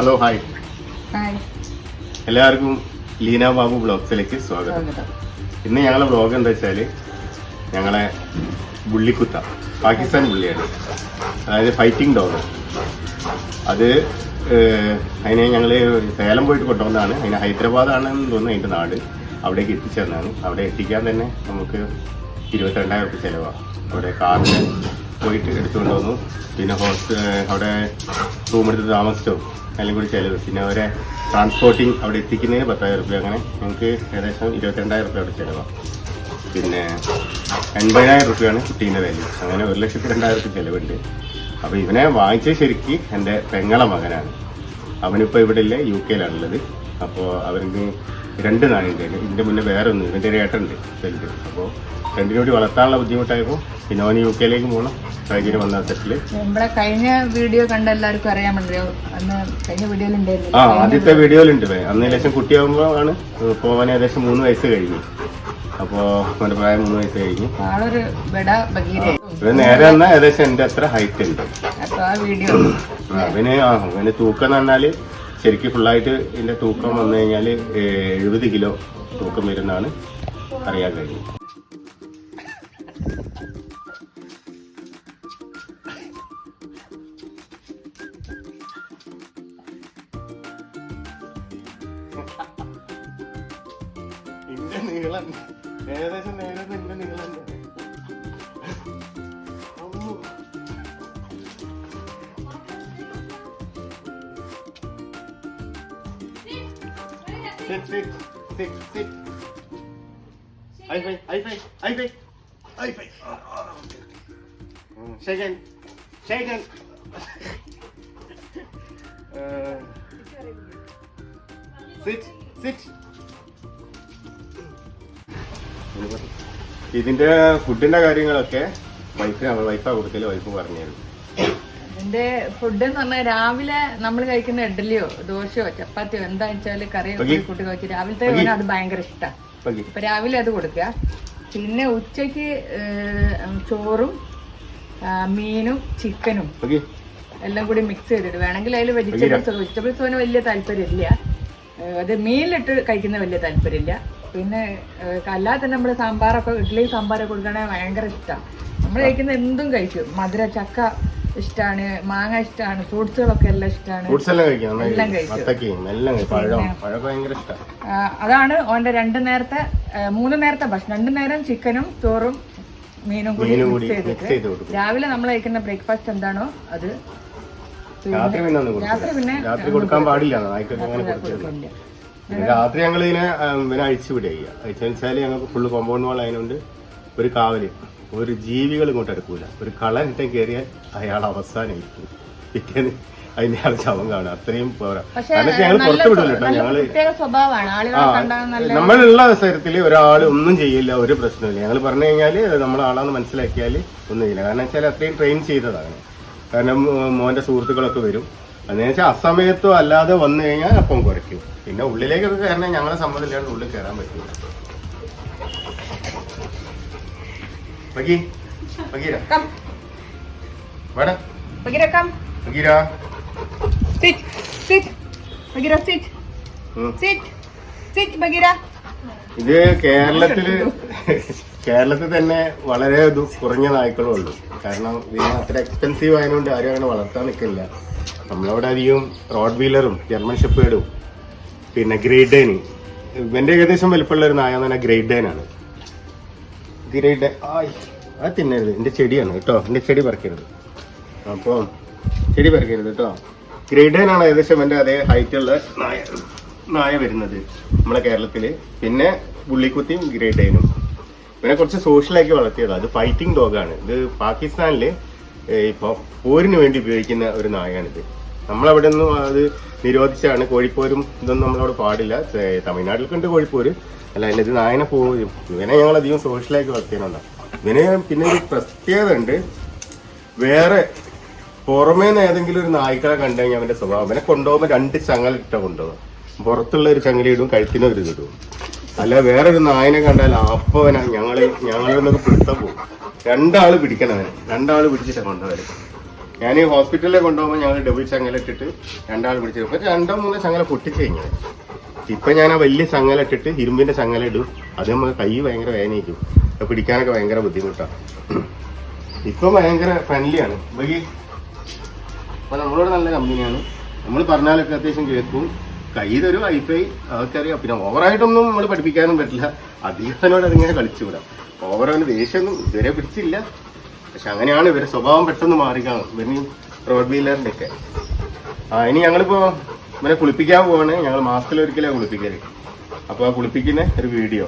Hello hi എല്ലാവർക്കും ലീന ബാബു ബ്ലോഗ്സിലേക്ക് സ്വാഗതം. ഇന്ന് ഞങ്ങളെ ബ്ലോഗ് എന്താ വെച്ചാൽ ഞങ്ങളെ ബുള്ളിക്കുത്ത പാകിസ്ഥാൻ ബുള്ളിയാണ് അതായത് ഫൈറ്റിംഗ് ഡോഗ് അത് അതിനെ ഞങ്ങൾ സേലം പോയിട്ട് കൊണ്ടുവന്നതാണ്. അതിന് ഹൈദരാബാദാണെന്ന് തോന്നുന്നു അതിന്റെ നാട്. അവിടേക്ക് എത്തിച്ചേർന്നാണ് അവിടെ എത്തിക്കാൻ തന്നെ നമുക്ക് ഇരുപത്തിരണ്ടായിരം റുപ്യ ചിലവാണ് അവിടെ കാറിന് പോയിട്ട് എടുത്തുകൊണ്ട് വന്നു. പിന്നെ ഹോസ്റ്റ് അവിടെ റൂം എടുത്ത് താമസിച്ചോ. എല്ലാം കൂടി ചിലവ്. പിന്നെ അവരെ ട്രാൻസ്പോർട്ടിങ് അവിടെ എത്തിക്കുന്നതിന് പത്തായിരം റുപ്യ അങ്ങനെ. ഞങ്ങൾക്ക് ഏകദേശം ഇരുപത്തിരണ്ടായിരം റുപ്യ അവിടെ ചിലവാണ് പിന്നെ എൺപതിനായിരം റുപ്യയാണ് കുട്ടീന്റെ വാല്യൂ അങ്ങനെ ഒരു ലക്ഷത്തി രണ്ടായിരം റുപ്യ ചിലവുണ്ട്. അപ്പോൾ ഇവനെ വാങ്ങിച്ച ശരിക്ക് എന്റെ പെങ്ങളെ മകനാണ്. അവനിപ്പോൾ ഇവിടെ ഇല്ല യു കെയിലാണുള്ളത് അപ്പോൾ അവർക്ക് രണ്ട് നാണിന്റെ ഇതിന്റെ മുന്നേ വേറെ ഒന്ന് ഇവന്റെ ഒരു ഏട്ടുണ്ട് വലുത് അപ്പോൾ രണ്ടിനും കൂടി വളർത്താനുള്ള ബുദ്ധിമുട്ടായപ്പോൾ പിന്നെ അവന് യു കെയിലേക്ക് പോകണം. സാഹചര്യം വന്ന സെറ്റിൽ നമ്മളെ കഴിഞ്ഞ വീഡിയോ കണ്ട എല്ലാവർക്കും അറിയാമല്ലോ അന്ന് കഴിഞ്ഞ വീഡിയോയിൽ ആ ആദ്യത്തെ വീഡിയോയിലുണ്ട്. അന്ന് ഏകദേശം കുട്ടിയാകുമ്പോൾ ആണ് ഇപ്പോൾ അവന് ഏകദേശം മൂന്ന് വയസ്സ് കഴിഞ്ഞു. അപ്പോൾ അവന്റെ പ്രായം മൂന്ന് വയസ്സ് കഴിഞ്ഞു. ആളൊരു ബെഡ ബഗീര ഇവൻ നേരെ വന്നാൽ ഏകദേശം എന്റെ അത്ര ഹൈറ്റ് ഉണ്ട്. അപ്പോൾ ആ വീഡിയോ. അവന് ആ അവന് തൂക്കം എന്ന് പറഞ്ഞാൽ ശരിക്കും ഫുള്ളായിട്ട് ഇതിന്റെ തൂക്കം വന്നു കഴിഞ്ഞാൽ എഴുപത് കിലോ തൂക്കം വരുന്നതാണ് അറിയാൻ കഴിഞ്ഞത്. ഏകദേശം നേരെ നീളം Sit, fake, fake, fake. High five, high five, high five, high five. Oh, oh, okay. Mm, Shake hand, shake hand. uh, sit, sit. ഇതിന്റെ ഫുഡിന്റെ കാര്യങ്ങളൊക്കെ വൈഫിനാണ് വൈഫാ കൊടുക്കൽ വൈഫ് പറഞ്ഞു തരും ഇതിന്റെ ഫുഡ് എന്ന് പറഞ്ഞാൽ രാവിലെ നമ്മൾ കഴിക്കുന്ന ഇഡ്ഡലിയോ ദോശയോ ചപ്പാത്തിയോ എന്താ വെച്ചാൽ കറിയോ കൂട്ടി കഴിച്ച് രാവിലത്തെ അത് ഭയങ്കര ഇഷ്ടമാണ് അപ്പൊ രാവിലെ അത് കൊടുക്കുക. പിന്നെ ഉച്ചയ്ക്ക് ചോറും മീനും ചിക്കനും എല്ലാം കൂടി മിക്സ് ചെയ്തിട്ട് വേണമെങ്കിൽ അതിൽ വെജിറ്റബിൾസ് വെജിറ്റബിൾസ് അവന് വലിയ താല്പര്യമില്ല. അത് മീനിലിട്ട് കഴിക്കുന്ന വലിയ താല്പര്യമില്ല. പിന്നെ അല്ലാതെ തന്നെ നമ്മൾ സാമ്പാറൊക്കെ ഇഡ്ഡലി സാമ്പാറൊക്കെ കൊടുക്കണേ ഭയങ്കര ഇഷ്ടമാണ് നമ്മൾ കഴിക്കുന്ന എന്തും കഴിക്കും. മധുര ചക്ക ഇഷ്ടമാണ് മാങ്ങ ഇഷ്ടമാണ് ഫ്രൂട്ട്സുകളൊക്കെ എല്ലാം ഇഷ്ടമാണ് എല്ലാം കഴിക്കാം അതാണ് ഓന്റെ രണ്ട് നേരത്തെ മൂന്ന് നേരത്തെ ഭക്ഷണം. രണ്ടു നേരം ചിക്കനും ചോറും മീനും കൂടി മിക്സ് ചെയ്തിട്ട് രാവിലെ നമ്മൾ കഴിക്കുന്ന ബ്രേക്ക്ഫാസ്റ്റ് എന്താണോ അത് രാത്രി പിന്നെ രാത്രി കൊടുക്കാൻ പാടില്ല. രാത്രി ഞങ്ങൾ ഇതിനെ പിന്നെ അഴിച്ചു വിടുക അഴിച്ചു വെച്ചാൽ ഞങ്ങൾക്ക് ഫുള്ള് കോമ്പൗണ്ട് വാൾ അതിനുണ്ട് ഒരു കാവൽ ഒരു ജീവികൾ ഇങ്ങോട്ട് എടുക്കൂല. ഒരു കളനിട്ടം കയറിയാൽ അയാൾ അവസാനമായിരിക്കും. പിറ്റേന്ന് അതിന്റെ ആൾ ശവം കാണുക അത്രയും പോരാ. കാരണം ഞങ്ങൾ പുറത്തു വിടില്ല കേട്ടോ. ഞങ്ങൾ നമ്മളുള്ള അവസരത്തിൽ ഒരാൾ ഒന്നും ചെയ്യില്ല ഒരു പ്രശ്നമില്ല ഞങ്ങൾ പറഞ്ഞു കഴിഞ്ഞാൽ നമ്മൾ ആളാന്ന് മനസ്സിലാക്കിയാൽ ഒന്നും ചെയ്യില്ല. കാരണം വെച്ചാൽ അത്രയും ട്രെയിൻ ചെയ്തതാണ്. കാരണം മോന്റെ സുഹൃത്തുക്കളൊക്കെ വരും. അതെന്ന് വെച്ചാൽ അസമയത്തോ അല്ലാതെ വന്നു കഴിഞ്ഞാൽ അപ്പം കുറയ്ക്കും. പിന്നെ ഉള്ളിലേക്കൊക്കെ കയറണേ ഞങ്ങളെ സമ്മതമില്ലാണ്ട് ഉള്ളിൽ കയറാൻ പറ്റില്ല ബഗീ ബഗീര കം. വേടാ Bagheera come. Bagheera sit sit Bagheera sit sit sit Bagheera ഇത് കേരളത്തിൽ കേരളത്തിൽ തന്നെ വളരെ കുറഞ്ഞ നായ്ക്കളും ഉള്ളു കാരണം ഇതിന് അത്ര എക്സ്പെൻസീവ് ആയതുകൊണ്ട് ആരും അങ്ങനെ വളർത്താൻ നിൽക്കില്ല നമ്മളവിടെ അധികം റോഡ് വീലറും ജർമ്മൻ ഷെപ്പേഡും പിന്നെ ഗ്രേറ്റ് ഡേന് ഇവന്റെ ഏകദേശം വലിപ്പമുള്ള ഒരു നായ എന്ന് പറഞ്ഞാൽ ഗ്രേറ്റ് ഡേനാണ് ഗ്രേറ്റ് ഡേ ആയ് അത് തിന്നരുത്. എന്റെ ചെടിയാണ് കേട്ടോ. എന്റെ ചെടി പറിക്കരുത്. അപ്പോൾ ചെടി പറിക്കരുത് കേട്ടോ. ഗ്രേറ്റ് ഡേനാണ് ഏകദേശം എന്റെ അതേ ഹൈറ്റുള്ള നായ നായ വരുന്നത് നമ്മളെ കേരളത്തിൽ പിന്നെ പുള്ളിക്കുത്തിയും ഗ്രേറ്റ് ഡേനും പിന്നെ കുറച്ച് സോഷ്യലാക്കി വളർത്തിയതാണ് അത് ഫൈറ്റിംഗ് ഡോഗാണ് ഇത് പാകിസ്ഥാനിൽ ഇപ്പോൾ പോരിന് വേണ്ടി ഉപയോഗിക്കുന്ന ഒരു നായാണിത്. നമ്മളവിടെ നിന്നും അത് നിരോധിച്ചാണ് കോഴിപ്പോരും ഇതൊന്നും നമ്മളവിടെ പാടില്ല. തമിഴ്നാട്ടിലൊക്കെ കോഴിപ്പോര്. അല്ല അതിന്റെ ഇത് നായനെ പോരും ഇവനെ ഞങ്ങൾ അധികം സോഷ്യലായിട്ട് വളർത്തിയുന്നുണ്ടാവും ഇവന് പിന്നെ ഒരു പ്രത്യേകത ഉണ്ട് വേറെ പുറമേ നിന്ന് ഏതെങ്കിലും ഒരു നായ്ക്കളെ കണ്ടു കഴിഞ്ഞാൽ അവന്റെ സ്വഭാവം. അവനെ കൊണ്ടുപോകുമ്പോൾ രണ്ട് ചങ്ങലിട്ട കൊണ്ടുപോകും. പുറത്തുള്ള ഒരു ചങ്ങലിടും കഴുത്തിന് ഒരു ഇതിടും. അല്ല ഒരു നായനെ കണ്ടാൽ അപ്പവനാ ഞങ്ങൾ ഞങ്ങൾ ഞങ്ങളിൽ പിടുത്തം പോകും രണ്ടാൾ പിടിക്കണം അവനെ. രണ്ടാൾ പിടിച്ചിട്ടാണ് കൊണ്ടുപോയത് ഞാൻ ഈ ഹോസ്പിറ്റലിൽ കൊണ്ടുപോകുമ്പോൾ ഞങ്ങൾ ഡബിൾ ചങ്ങല ഇട്ടിട്ട് രണ്ടാൾ പിടിച്ചു ഇപ്പം രണ്ടോ മൂന്നോ ചങ്ങല പൊട്ടിച്ചു കഴിഞ്ഞു ഇപ്പൊ ഞാൻ ആ വലിയ ചങ്ങല ഇട്ടിട്ട് ഇരുമ്പിന്റെ ചങ്ങല ഇടും. അത് നമ്മൾ കൈ ഭയങ്കര വേനയിക്കും അത് പിടിക്കാനൊക്കെ ഭയങ്കര ബുദ്ധിമുട്ടാണ് ഇപ്പം ഭയങ്കര ഫ്രണ്ട്ലിയാണ് ബാക്കി അപ്പൊ നമ്മളോട് നല്ല കമ്പനിയാണ് നമ്മൾ പറഞ്ഞാലൊക്കെ അത്യാവശ്യം കേൾക്കും. കയ്യിലൊരു വൈഫൈ അതൊക്കെ അറിയാം. പിന്നെ ഓവറായിട്ടൊന്നും നമ്മൾ പഠിപ്പിക്കാനും പറ്റില്ല. അധികത്തിനോട് അതിങ്ങനെ കളിച്ചു വിടാം ഓവറവന് ദേഷ്യമൊന്നും ഇതുവരെ പിടിച്ചില്ല. പക്ഷെ അങ്ങനെയാണ് ഇവരെ സ്വഭാവം പെട്ടെന്ന് മാറിക്കാണ് ഇവന് റോഡ് വീലറിന്റെ ഒക്കെ. ആ ഇനി ഞങ്ങളിപ്പോ ഇവനെ കുളിപ്പിക്കാൻ പോവാണ്. ഞങ്ങൾ മാസത്തിലൊരിക്കലാണ് കുളിപ്പിക്കൽ. അപ്പൊ ആ കുളിപ്പിക്കുന്ന ഒരു വീഡിയോ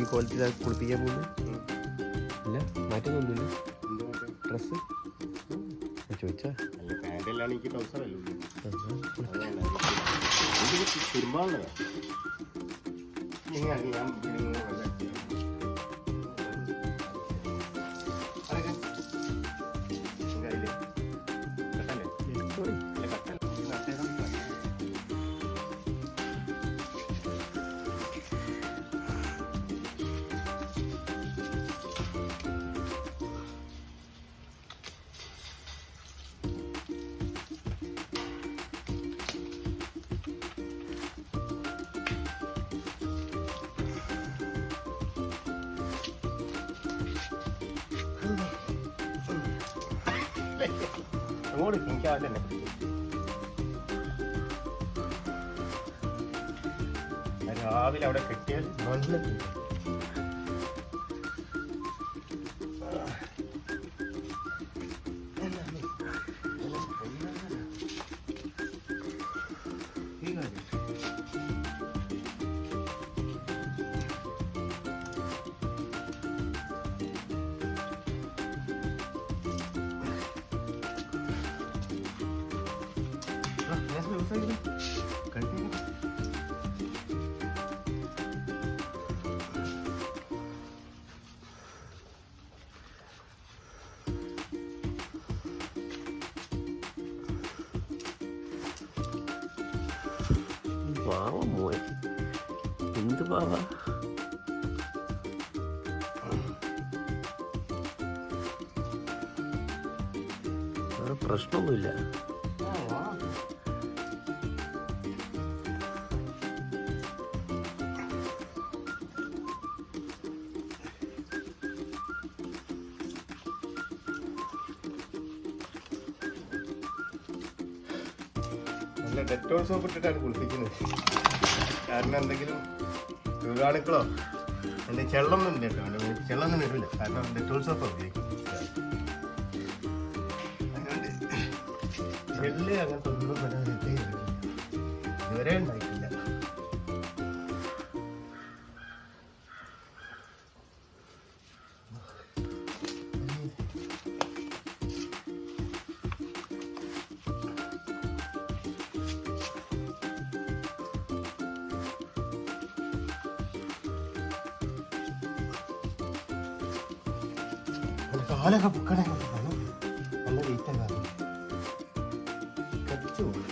ഈ ക്വാളിറ്റി കുളിപ്പിക്കാൻ പോകുന്നു. ഇല്ല മാറ്റൊന്നുമില്ല ഡ്രസ്സ്? ചോദിച്ചാ പാന്റെല്ലാം അങ്ങോട്ട് ആദ്യം തന്നെ രാവിലെ അവിടെ കെട്ടിയാൽ നല്ല പാവ മോൻ എന്ത് പാവ വേറെ പ്രശ്നമൊന്നുമില്ല നല്ല ഡെറ്റോൾ സോപ്പ് ഇട്ടിട്ടാണ് കുളിപ്പിക്കുന്നത്. കാരണം എന്തെങ്കിലും രോഗാണുക്കളോ എന്റെ ചെള്ളൊന്നും ഇല്ല കേട്ടോ. എന്റെ വീട്ടിൽ ചെള്ളൊന്നും ഇടില്ല കാരണം ഡെറ്റോൾ സോപ്പ് ഉപയോഗിക്കും. ചെള്ള് അങ്ങനത്തെ ഒന്നും വരാൻ ഇതുവരെ ഉണ്ടായിട്ടില്ല. കാലൊക്കെ പൊക്കണേ നല്ല വെയിറ്റ് കടിച്ചു പോകും.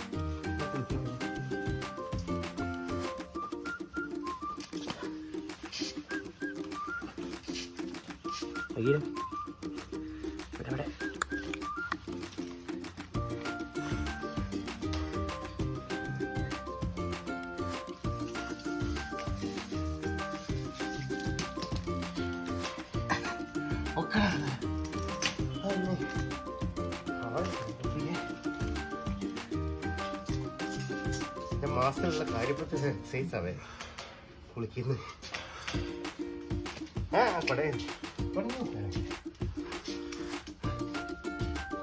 മാസത്തിലുള്ള കാര്യപ്പെട്ട എക്സസൈസ് അവേ കുളിക്കുന്നു. ആ കൊടയ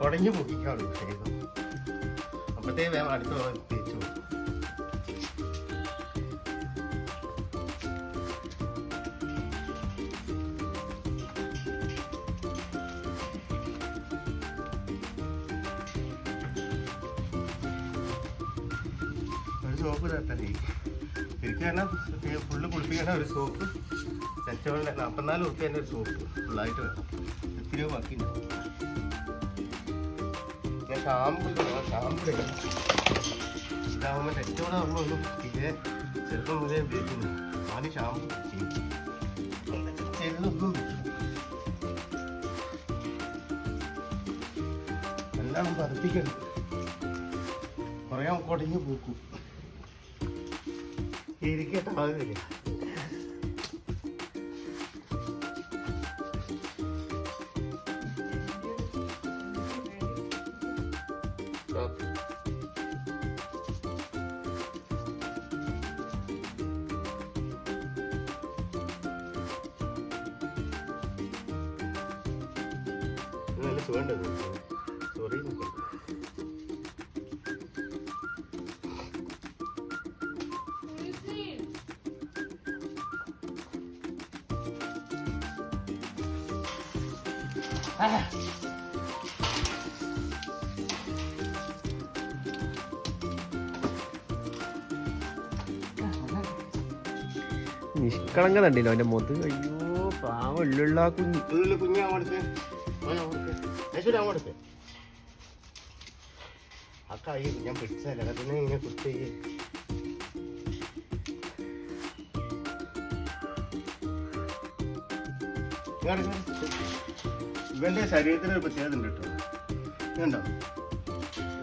കൊടഞ്ഞു പൊക്കിക്കാളൂ വേഗം അപ്പത്തേ വേഗം അടുത്ത സോപ്പ് തട്ടലേ ശരിക്കും പറഞ്ഞാൽ ഫുള്ള് കുളിപ്പിക്കണ ഒരു സോപ്പ് രച്ചവളിന്റെ നാൽപ്പത്തിനാല് റുപ്യേന്റെ ഒരു സോപ്പ് ഫുള്ളായിട്ട് വേണം. ഇത്തിരി ബാക്കി ഞാൻ ഷാമ്പു ഷാമ്പു ഇടണം ഇതാകുമ്പോൾ രച്ചവള നമ്മളൊന്നും ഇതേ ചെറുപ്പം മുതലേ ഉപയോഗിക്കുന്നു. ആദ്യം ഷാമ്പു ചെല്ലൊന്നും. എല്ലാം പതിപ്പിക്കണം. കുറേ കുടഞ്ഞു പോക്കും. ഇരിക്കട്ടെ ആകില്ല നല്ല നിഷ്കളങ്ക കണ്ടില്ലോ അവന്റെ മുഖത്ത്? അയ്യോ പാവുള്ള കുഞ്ഞ്. കുഞ്ഞ് അങ്ങോട്ട് ഞാൻ പിടിച്ചല്ല ഇങ്ങനെ കുത്തി. ഇവന്റെ ശരീരത്തിന് ഒരു പ്രത്യേകത ഉണ്ട് കേട്ടോ. ഇതുണ്ടോ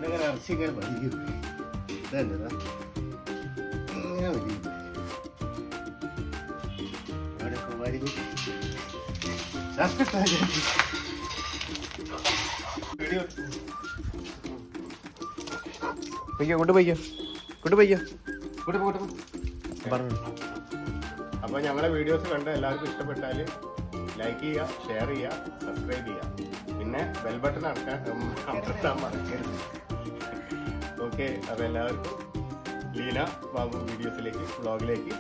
ഇങ്ങനെ ഇറച്ചി ഇങ്ങനെ വലിയ ഇതുണ്ട് ഇതാ. ഇങ്ങനെ വലിയും അവിടെയൊക്കെ വലിയും വീഡിയോ പൊയ്ക്കോ കൊണ്ട് പൊയ്ക്കോ. കൊണ്ട് പൊയ്ക്കോ. പോട്ടെ പോട്ടെ പോട്ടെ പറഞ്ഞു. അപ്പോൾ ഞങ്ങളെ വീഡിയോസ് കണ്ട് എല്ലാവർക്കും ഇഷ്ടപ്പെട്ടാൽ ലൈക്ക് ചെയ്യുക ഷെയർ ചെയ്യുക സബ്സ്ക്രൈബ് ചെയ്യുക. പിന്നെ ബെൽ ബട്ടൺ അടക്കാൻ അമർത്താൻ മറക്കരുത്. ഓക്കെ അപ്പോൾ എല്ലാവർക്കും ലീന ബാബു വീഡിയോസിലേക്ക് വ്ളോഗിലേക്ക്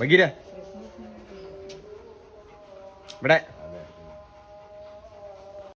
ബഗീര ഇവിടെ.